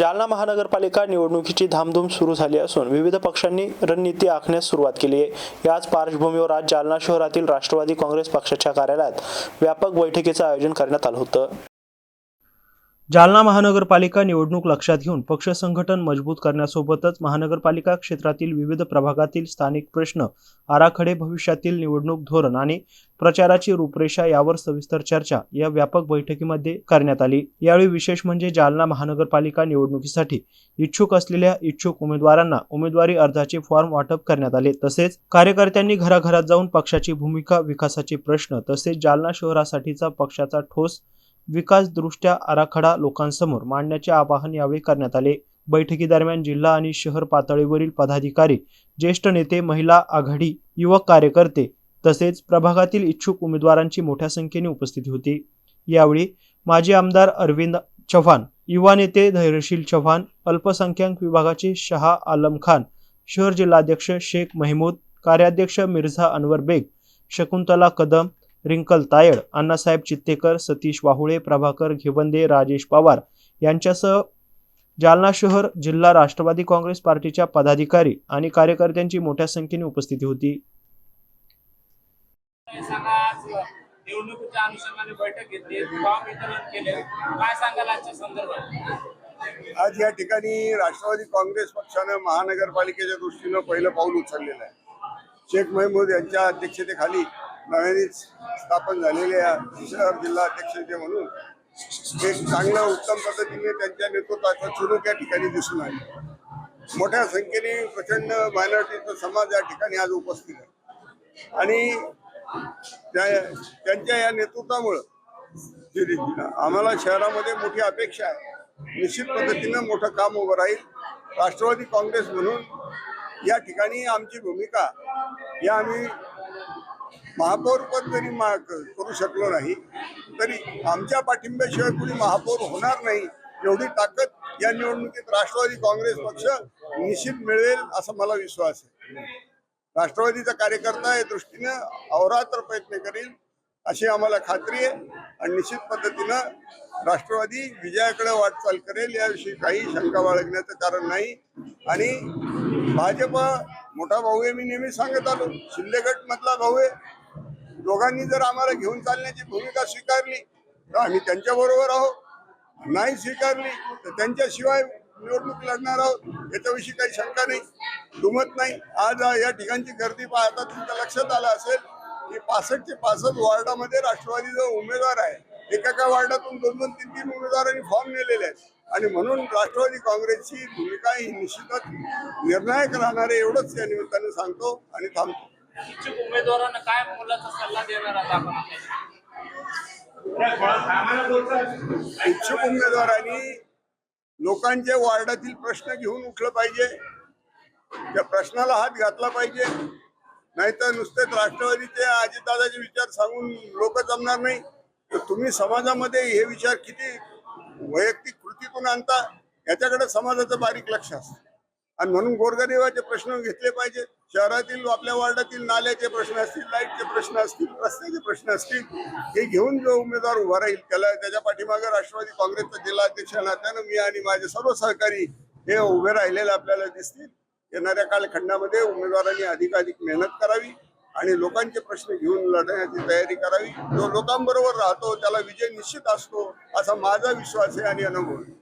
जालना महानगरपालिका निवडणुकीची धामधूम सुरू झाली असून विविध पक्षांनी रणनीती आखण्यास सुरुवात केली आहे. याच पार्श्वभूमीवर आज जालना शहरातील राष्ट्रवादी काँग्रेस पक्षाच्या कार्यालयात व्यापक बैठकीचं आयोजन करण्यात आलं होतं. जालना महानगरपालिका निवडणूक लक्षात घेऊन पक्ष संघटन मजबूत करण्यासोबतच महानगरपालिका क्षेत्रातील विविध प्रभागातील स्थानिक प्रश्न आराखडे भविष्यातील निवडणूक धोरण आणि प्रचाराची रूपरेषा यावर सविस्तर चर्चा या व्यापक बैठकीमध्ये करण्यात आली. यावेळी विशेष म्हणजे जालना महानगरपालिका निवडणुकीसाठी इच्छुक असलेल्या इच्छुक उमेदवारांना उमेदवारी अर्जाचे फॉर्म वाटप करण्यात आले. तसेच कार्यकर्त्यांनी घराघरात जाऊन पक्षाची भूमिका विकासाचे प्रश्न तसेच जालना शहरासाठीचा पक्षाचा ठोस विकासदृष्ट्या आराखडा लोकांसमोर मांडण्याचे आवाहन यावेळी करण्यात आले. बैठकीदरम्यान जिल्हा आणि शहर पातळीवरील पदाधिकारी ज्येष्ठ नेते महिला आघाडी युवक कार्यकर्ते तसेच प्रभागातील इच्छुक उमेदवारांची मोठ्या संख्येने उपस्थिती होती. यावेळी माजी आमदार अरविंद चव्हाण युवा नेते धैर्यशील चव्हाण अल्पसंख्याक विभागाचे शहा आलम खान शहर जिल्हाध्यक्ष शेख महमूद कार्याध्यक्ष मिर्झा अनवर बेग शकुंतला कदम रिंकल तायड अण्णासाहेब चित्तेकर सतीश वाहुळे प्रभाकर घेवंदे राजेश पवार यांच्यासह जालना शहर जिल्हा राष्ट्रवादी काँग्रेस पार्टीच्या पदाधिकारी आणि कार्यकर्त्यांची मोठ्या संख्येने उपस्थिती होती. काय सांगा आज निवडणुकीच्या अनुषंगाने बैठक घेतली फॉर्म वितरण केले. काय सांगाल आजच्या संदर्भात? आज या ठिकाणी राष्ट्रवादी काँग्रेस पक्षानं महानगरपालिकेच्या दृष्टीनं पहिलं पाऊल उचललेलं आहे. शेख महमूद यांच्या अध्यक्षतेखाली नव्यानेच स्थापन झालेल्या शहर जिल्हा अध्यक्षांचे म्हणून एक चांगलं उत्तम पद्धतीने त्यांच्या नेतृत्वाचा चुरूक या ठिकाणी दिसून आले. मोठ्या संख्येने प्रचंड मायनॉरिटीचा समाज या ठिकाणी आज उपस्थित आहे. आणि त्या त्यांच्या या नेतृत्वामुळं रीतीनं आम्हाला शहरामध्ये मोठी अपेक्षा आहे. निश्चित पद्धतीनं मोठं काम उभं राहील. राष्ट्रवादी काँग्रेस म्हणून या ठिकाणी आमची भूमिका या आम्ही महापौर पण जरी मा करू शकलो नाही. तरी आमच्या पाठिंब्याशिवाय कुणी महापौर होणार नाही एवढी ताकद या निवडणुकीत राष्ट्रवादी काँग्रेस पक्ष निश्चित मिळवेल असा मला विश्वास आहे. राष्ट्रवादीचा कार्यकर्ता या दृष्टीनं अवरात्र प्रयत्न करील अशी आम्हाला खात्री आहे आणि निश्चित पद्धतीनं राष्ट्रवादी विजयाकडे वाटचाल करेल याविषयी काही शंका बाळगण्याचं कारण नाही. आणि भाजप मोठा भाऊ आहे मी नेहमी सांगत आलो. शिंदेगट मधला भाऊ आहे. दोघांनी जर आम्हाला घेऊन चालण्याची भूमिका स्वीकारली तर आम्ही त्यांच्याबरोबर आहोत. नाही स्वीकारली तर त्यांच्याशिवाय निवडणूक लढणार आहोत. याच्याविषयी काही शंका नाही दुमत नाही. आज या ठिकाणची गर्दी पाहता तुमच्या लक्षात आलं असेल की पासष्टचे पासष्ट वॉर्डामध्ये राष्ट्रवादी जो उमेदवार आहे एका एका वार्डातून दोन दोन तीन तीन उमेदवारांनी फॉर्म नेलेले आहेत. आणि म्हणून राष्ट्रवादी काँग्रेसची भूमिका ही निश्चितच निर्णायक राहणार आहे एवढंच या निमित्ताने सांगतो आणि थांबतो. इच्छुक उमेदवारांना काय मुलाचा सल्ला देणार आहात आपण इच्छुक उमेदवारांनी लोकांच्या वार्डातील प्रश्न घेऊन उठलं पाहिजे. त्या प्रश्नाला हात घातला पाहिजे. नाहीतर नुसतेच राष्ट्रवादीचे अजितदादाचे विचार सांगून लोक जमणार नाही. तर तुम्ही समाजामध्ये हे विचार किती वैयक्तिक कृतीतून आणता? याच्याकडे समाजाचं बारीक लक्ष असतं. आणि म्हणून गोरगरिबाचे प्रश्न घेतले पाहिजे शहरातील आपल्या वार्डातील नाल्याचे प्रश्न असतील लाईटचे प्रश्न असतील रस्त्याचे प्रश्न असतील हे घेऊन जो उमेदवार उभा राहील त्याला त्याच्या पाठीमागे राष्ट्रवादी काँग्रेसचा जिल्हाध्यक्ष नात्यानं मी आणि माझे सर्व सहकारी हे उभे राहिलेले आपल्याला दिसतील. येणाऱ्या कालखंडामध्ये उमेदवारांनी अधिकाधिक मेहनत करावी आणि लोकांचे प्रश्न घेऊन लढण्याची तयारी करावी. जो लोकांबरोबर राहतो त्याला विजय निश्चित असतो असा माझा विश्वास आहे आणि अनुभव